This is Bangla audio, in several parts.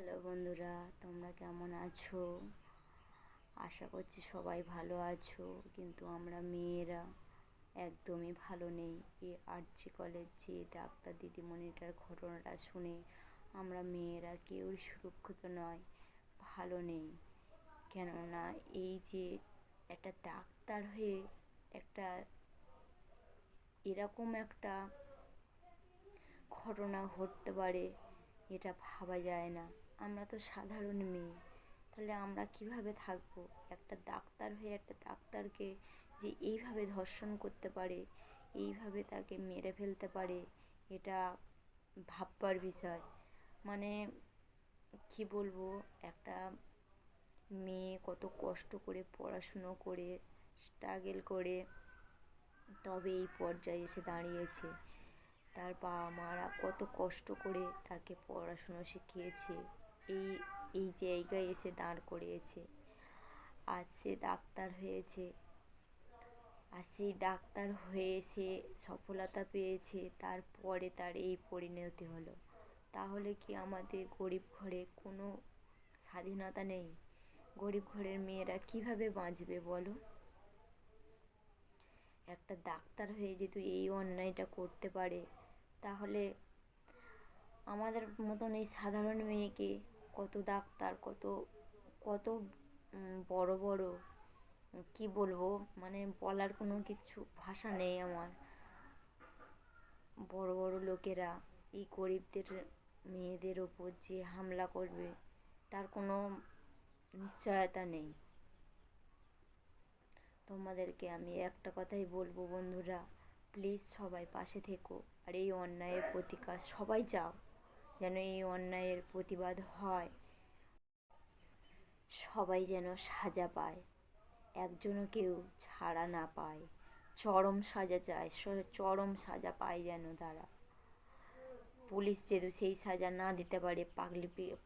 হ্যালো বন্ধুরা, তোমরা কেমন আছো? আশা করছি সবাই ভালো আছো, কিন্তু আমরা মেয়েরা একদমই ভালো নেই। এই আরজি কলেজ যে ডাক্তার দিদিমণিটার ঘটনাটা শুনে আমরা মেয়েরা কেউই সুরক্ষিত নয়, ভালো নেই। কেননা এই যে একটা ডাক্তার হয়ে একটা এরকম একটা ঘটনা ঘটতে পারে এটা ভাবা যায় না। আমরা তো সাধারণ মেয়ে। তাহলে আমরা কীভাবে থাকব? একটা ডাক্তার হয়ে একটা ডাক্তারকে যে এইভাবে ধর্ষণ করতে পারে, এইভাবে তাকে মেরে ফেলতে পারে, এটা ভাববার বিষয়। মানে কি বলব? একটা মেয়ে কত কষ্ট করে পড়াশুনো করে স্ট্রাগল করে, তবে এই পর্যায়ে এসে দাঁড়িয়েছে। তার বাবা মারা কত কষ্ট করে তাকে পড়াশুনো শিখিয়েছে। এই এই জায়গায় এসে দাঁড় করিয়েছে। আজ সে ডাক্তার হয়েছে। আর সেই ডাক্তার হয়ে সে সফলতা পেয়েছে, তারপরে তার এই পরিণতি হলো। তাহলে কি আমাদের গরিব ঘরে কোনো স্বাধীনতা নেই? গরিব ঘরের মেয়েরা কীভাবে বাঁচবে বলো? একটা ডাক্তার হয়ে যেহেতু এই অন্যায়টা করতে পারে তাহলে আমাদের মতন এই সাধারণ মেয়েকে কত ডাক্তার, কত কত বড় বড়, কি বলব? মানে বলার কোনো কিছু ভাষা নেই আমার। বড় বড় লোকেরা এই গরিবদের, মেয়েদের ওপর যে হামলা করবে, তার কোনো নিশ্চয়তা নেই। তোমাদেরকে আমি একটা কথাই বলব বন্ধুরা প্লিজ সবাই পাশে থেকো। আর এই অন্যায়ের প্রতিকার সবাই চাও যেন এই অন্যায়ের প্রতিবাদ হয়। সবাই যেন সাজা পায়, একজনও কেউ ছাড়া না পায়। চরম সাজা চায় চরম সাজা পায় যেন তারা। পুলিশ যেহেতু সেই সাজা না দিতে পারে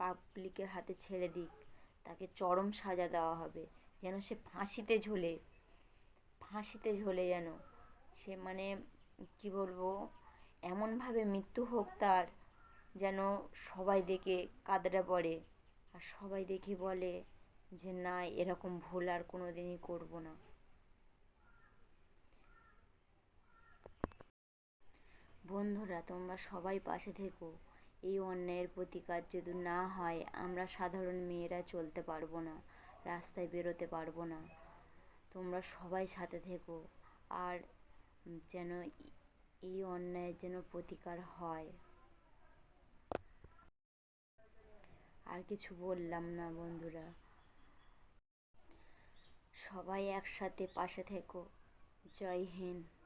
পাবলিকের হাতে ছেড়ে দিক, তাকে চরম সাজা দেওয়া হবে। যেন সে ফাঁসিতে ঝোলে ফাঁসিতে ঝোলে যেন সে মানে কি বলব, এমনভাবে মৃত্যু হোক তার, যেন সবাই দেখে কাঁদড়ে পড়ে। আর সবাই দেখে বলে যে, না, এরকম ভুল আর কোনো দিনই করব না। বন্ধুরা, তোমরা সবাই পাশে থেকো। এই অন্যায়ের প্রতিকার যদি না হয়, আমরা সাধারণ মেয়েরা চলতে পারব না, রাস্তায় বেরোতে পারব না। তোমরা সবাই সাথে থেকো। আর যেন এই অন্যায়ের যেন প্রতিকার হয়। আর কিছু বললাম না বন্ধুরা। সবাই একসাথে পাশে থেকো। জয় হিন্দ।